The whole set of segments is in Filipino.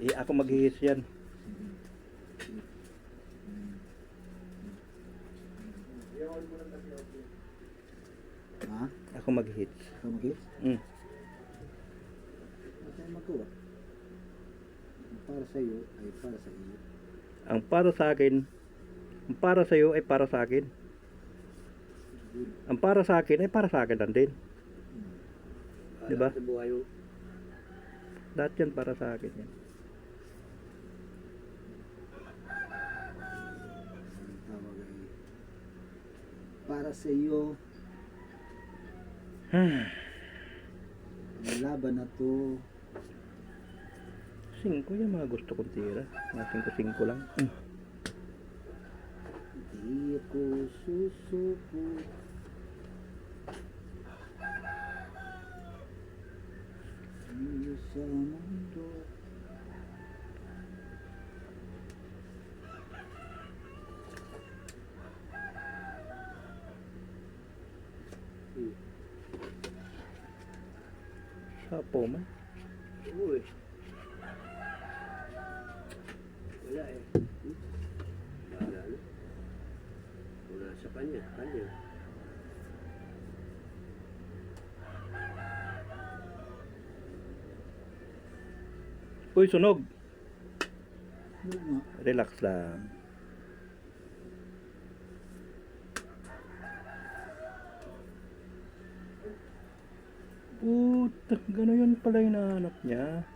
Eh, ako maghihis yan. Ha? Ako maghihis. Kamagit? Mm. Ano tayo? Ang para sa iyo ay para sa iyo. Ang para sa akin, ang para sa iyo ay para sa akin. Ang para sa akin ay para sa akin lang din. Di ba? Lahat yan para sa akin yan. Ang tawag ay para sa iyo ang laban na to Singko yung mga gusto kong tira. Mga singko-singko lang. Mm. Di ako susuko Iyo sa mundo Sapo man. Oo eh. Wala eh. Hmm? Bahala na. Wala sa kanya. Kanya. Uy, sunog. Relax lang. Puta, gano'n yun pala yung nahanap niya.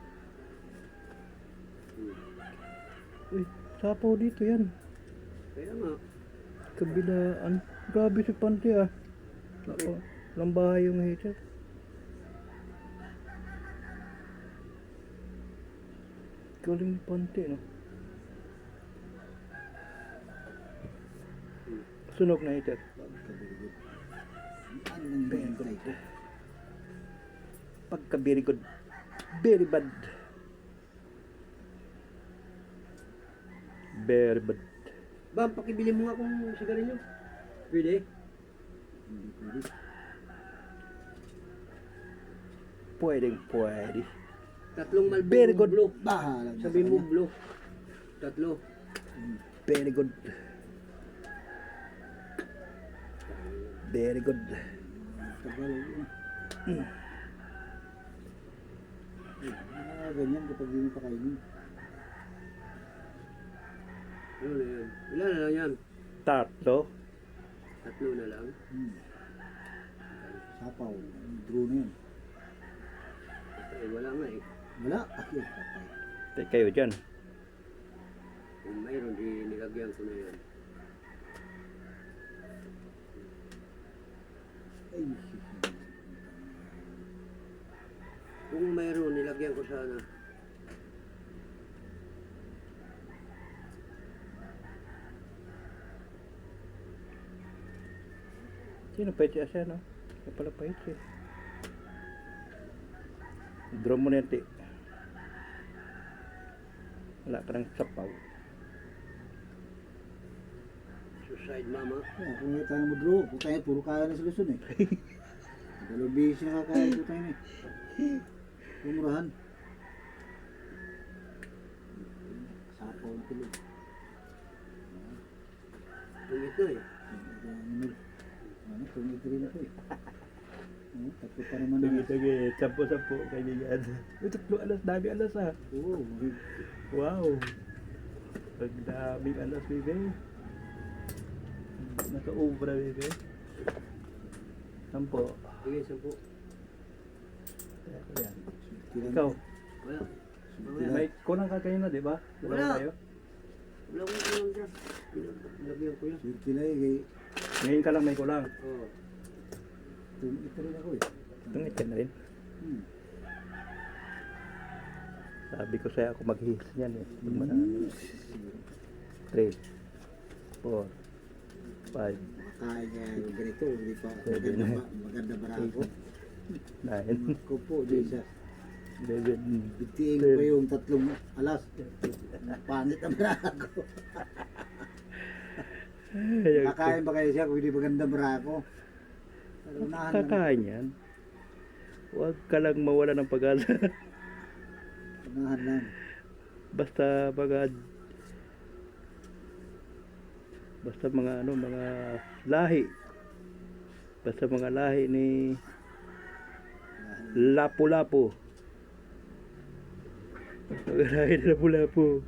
Uy, sapaw dito yan. Kaya nga. Kabilaan. Grabe si Panty ah. Nako, lambahay yung hater. Galing ni Panty, no? Sunog na nang hintay ko? Pagka very good. Very bad. Very bad. Bam, pakibili mo nga kung sigarilyo. Pwede? Hindi pwede Pwedeng pwede. Tatlong malbong Very good. blue. Bahala na Sabi sa mo blue. Tatlo. Very good. Very good. Tagal yun. Ah, ganyan kapag hindi mo pakainin. Ano na yan? Ilan na lang yan? Tatlo. Tatlo na lang. Hmm. Sapaw. Draw na yan. Eh, wala nga eh. Wala. Aki, patay. Tay kayo dyan. Kung mayroon, di nilagyan ko na yan. Ay, Kung mayroon, nilagyan ko sana. Sino pa siya siya, no? Kaya pala pa siya. Draw mo na yan, ti. Wala ka ng sapaw. Suicide mama. Yan, kung tayo mo draw, kung tayo puro kaya na sa Luzon eh. Dalawang bihis na kakaya ko tayo eh. Pumurahan. Sapaw ang tuloy. Tungit na eh. Ano, tumit rin ako eh. Ano, tatlo pa naman na. sige. Sampo-sampo, kaibigan. Uy, tatlo alas, dami alas ah. Oo, Wow. Ang daming alas, baby. Nasa obra, baby. Sampo. Sige, sampu. Ayan. Ikaw. Ikaw, Wala. may kulang ka kayo na, di ba? Wala. kayo? Wala akong kulang dyan. Nilagyan ko yan. Sirti na eh, kay Ngayon ka lang may kulang. Oo. tumit rin ako eh. Tungit ka na rin. Hmm. Sabi ko sa'yo ako maghihis niyan eh. Pag marami. 3, 4, 5, Kaya niya yung ganito, hindi pa maganda ba, maganda ba ako? 9, Ko po, di. 11, Bigtiin ko yung tatlong alas. Pangit ang ako. Kakain ba kayo siya kung hindi maganda ako? Unahan lang. Kakain yan. Huwag ka lang mawala ng pag-asa. Unahan lang. Basta mga basta mga ano mga lahi. Basta mga lahi ni Lapu-Lapu. Mga lahi ni Lapu-Lapu.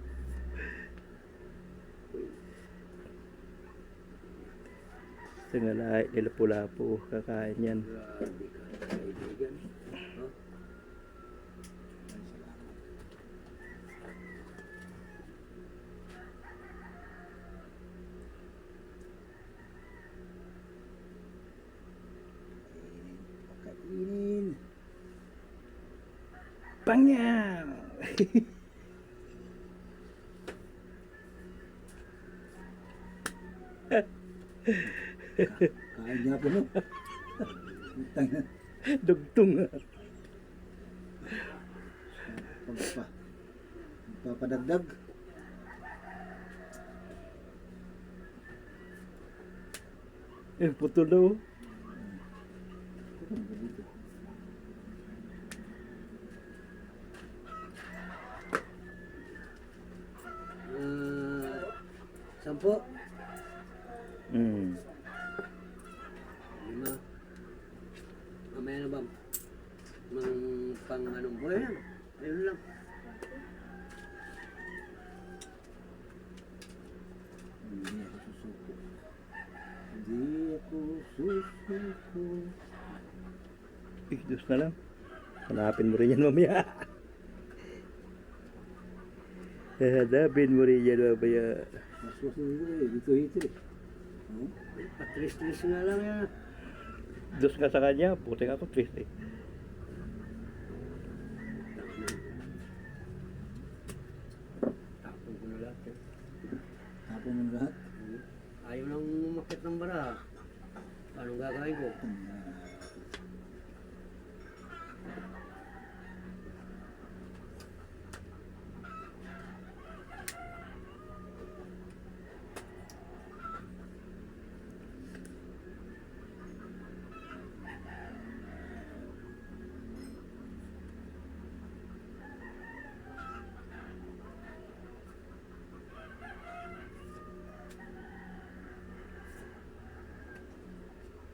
Sa nga lahi ni Lapu-Lapu, kakain yan. Pakainin. Pangyaw! Kain niya po no. Dugtong. Pagpa. Papadagdag. Eh, putol daw. Ano ba sampo, Hmm. lima. Mamaya na ba? Mang pang anong buhay yan? Ayun lang. Hindi ako susuko. Hindi ako susuko. Eh, Diyos na lang. Hanapin mo rin yan mamaya. Hanapin mo rin yan mamaya. Maswas na dito eh. Dito hito eh. Oh? Patris-tris nga lang yan. Diyos nga sa kanya, puti nga ako triste. Tapon ko na lahat. eh. Tapon mo na lahat. Ayaw nang umakit ng bara. Paano gagawin ko? Ah,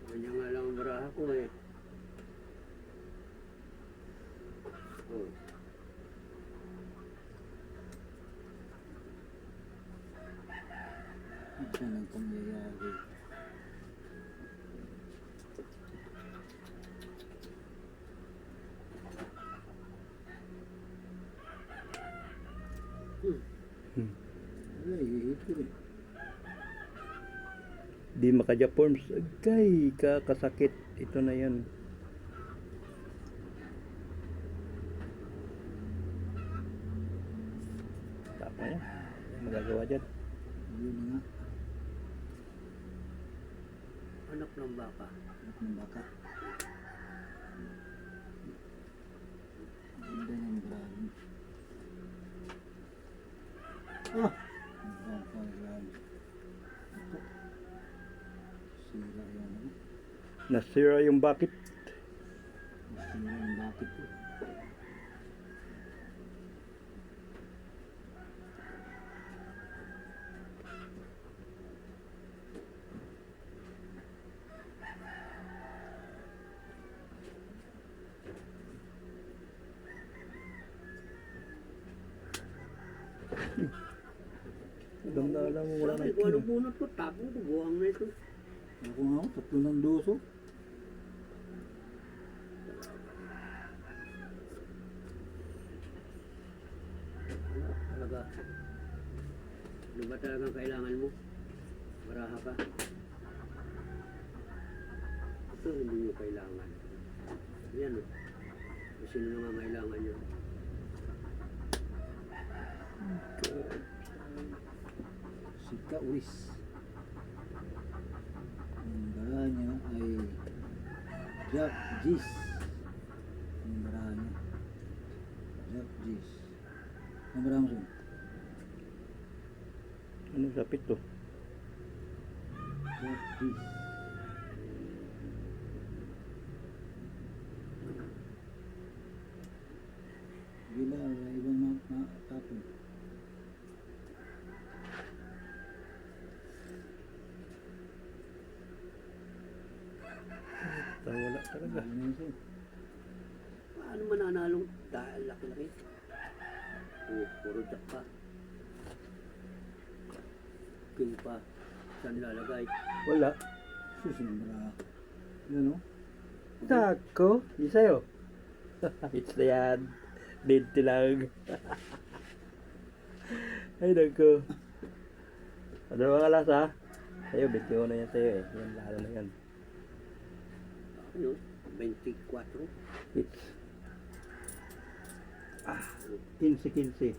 Ganyan nga lang ang baraha ko eh. Oh. Ito lang pangyayari. Hmm. Hmm. Wala, hihito eh. Di makaja-forms. Agay, kakasakit. Ito na yan. Tapa yan. Magagawa dyan. Yun na nga. Anak ng baka. Anak ng baka. Ganda ng brand. Ah! Ang baka brand. Ito. Sira yan. ano? Nasira yung bakit. Sira yung bakit ko. Alam na alam mo, wala na Sabi ko, anong bunot ko? Tapon ko, buwang na ito. Ako nga tatlo ng doso. Talaga? Ano ba talagang kailangan mo? Baraha ka? Ito hindi nyo kailangan. Yan o. Kung sino na nga kailangan nyo. Si Kawis. Ang baraha niya ay Jack Gis. Ang baraha niya. Jack Gis. Ang baraha mo saan? Ano lapit to? Gila, wala ibang makakapon. Wala talaga. Paano mananalong dahil laki-laki? Oh, puro jackpot pa. King pa. Saan nilalagay? Wala. Susumbra. Yun o. Tako. Di sa'yo. It's na yan. 20 lang. Ay, nako. Ano mga alas ha? Sa'yo, 21 na yan sa'yo eh. Yan, lalo na yan. Ano? 24? It's... Ah, 15-15.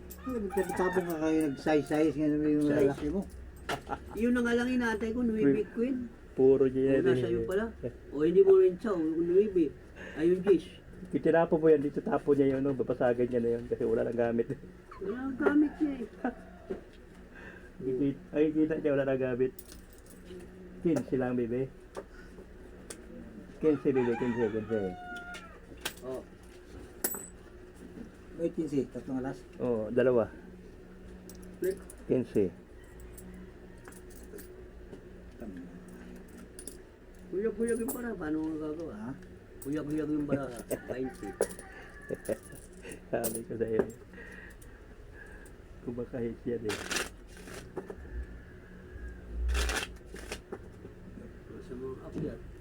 Tapos ka kayo nag-size-size nga naman yung lalaki mo. Yun na nga lang inaantay ko, Nuibi Queen. Puro niya yan. Nasa iyo pala. O hindi mo rin chow, Nuibi. Ayun, Gish. Kitinapo po yan dito, tapo niya yun, no? babasagan niya na yun kasi wala lang gamit. Wala ang gamit niya eh. Ay, kita niya wala lang gamit. 15 lang, bebe. 15, bebe, 15, 15. Oh. May 15, tatlong alas? Oo, oh, dalawa. 15 kami. Buyag-buyag yung pala. Paano nga gagawa? Ha? Buyag-buyag yung pala. 20. Sabi ko sa'yo. Kumakahit yan eh. Sa mga akyat.